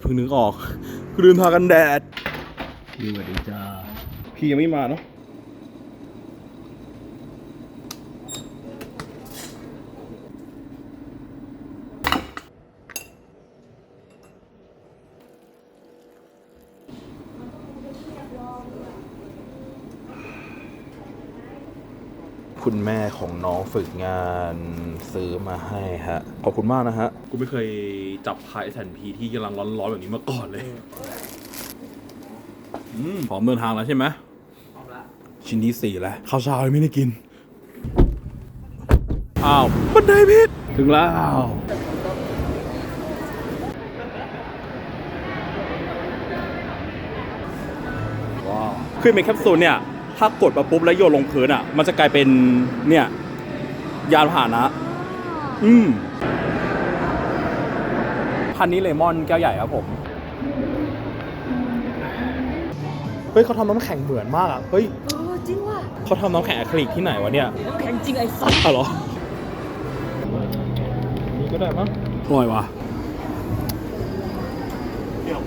พิ่งนึกออกคือลืมทากันแดดพี่สวัสดีจ้าพี่ยังไม่มาเนาะ คุณแม่ของน้องฝึกงานซื้อมาให้ฮะ ขอบคุณมากนะฮะ กูไม่เคยจับพายแผ่นพีที่กำลังร้อนๆแบบนี้มาก่อนเลยอืมพร้อมเดินทางแล้วใช่ไหมพร้อมแล้วชิ้นที่สี่แล้วข้าวเช้ายังไม่ได้กิน อ้าวบันไดพิษถึงแล้วว้าวคือเป็นแคปซูลเนี่ย ถ้ากดมาปุ๊บแล้วโยนลงพื้นอะ มันจะกลายเป็นเนี่ยยานพาหนะ อืมพันนี้เลมอนแก้วใหญ่ครับผม เฮ้ยเขาทำน้ำแข็งเหมือนมากอะ เฮ้ยเออจริงว่ะเขาทำน้ำแข็งอะคริลิกที่ไหนวะเนี่ยน้ำแข็งจริงไอ้สัสอ้าวเหรอนี่ก็ได้มั้งอร่อยว่ะ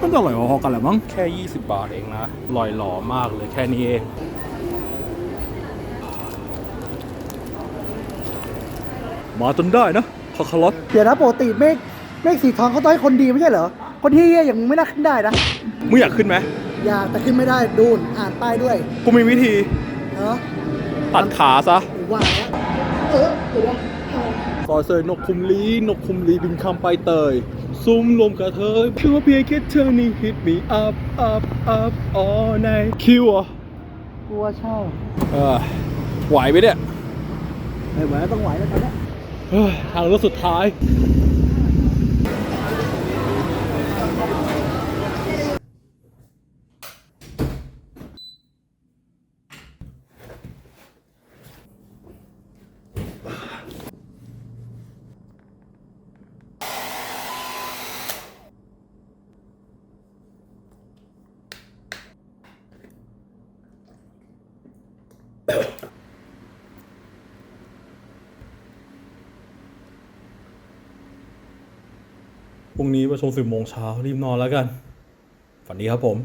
มันจะอร่อยพอๆกันแหละมั้ง แค่ 20 บาทเองนะลอยหล่อมากเลยแค่นี้เอง มาจนได้นะคาคาลอตเดี๋ยวนะปกติเมฆเมฆสีทองเขาต้องให้คนดีไม่ใช่เหรอ คนที่เหี้ยอย่างมึงไม่น่าขึ้นได้นะมึงอยากขึ้นไหมอยากแต่ขึ้นไม่ได้ดูนอ่านป้ายด้วยกูมีวิธีเนาะตัดขาซะหรือว่าแล้วเออเดี๋ยวนะซอยเซยนกคุมลีนกคุมลีบินคำไปเตย ซุ่มลมกระเทยเพื่อเพียงแค่เธอนี่ hit me up up up all night คิวอะกลัวชอบเออไหวไหมเนี่ยไม่ไหวต้องไหวแล้วตอนเนี้ยเฮ้ย ทางรถสุดท้าย Oh. พรุ่งนี้ประชุมสิบโมงเช้ารีบนอนแล้วกัน ฝันดีครับผม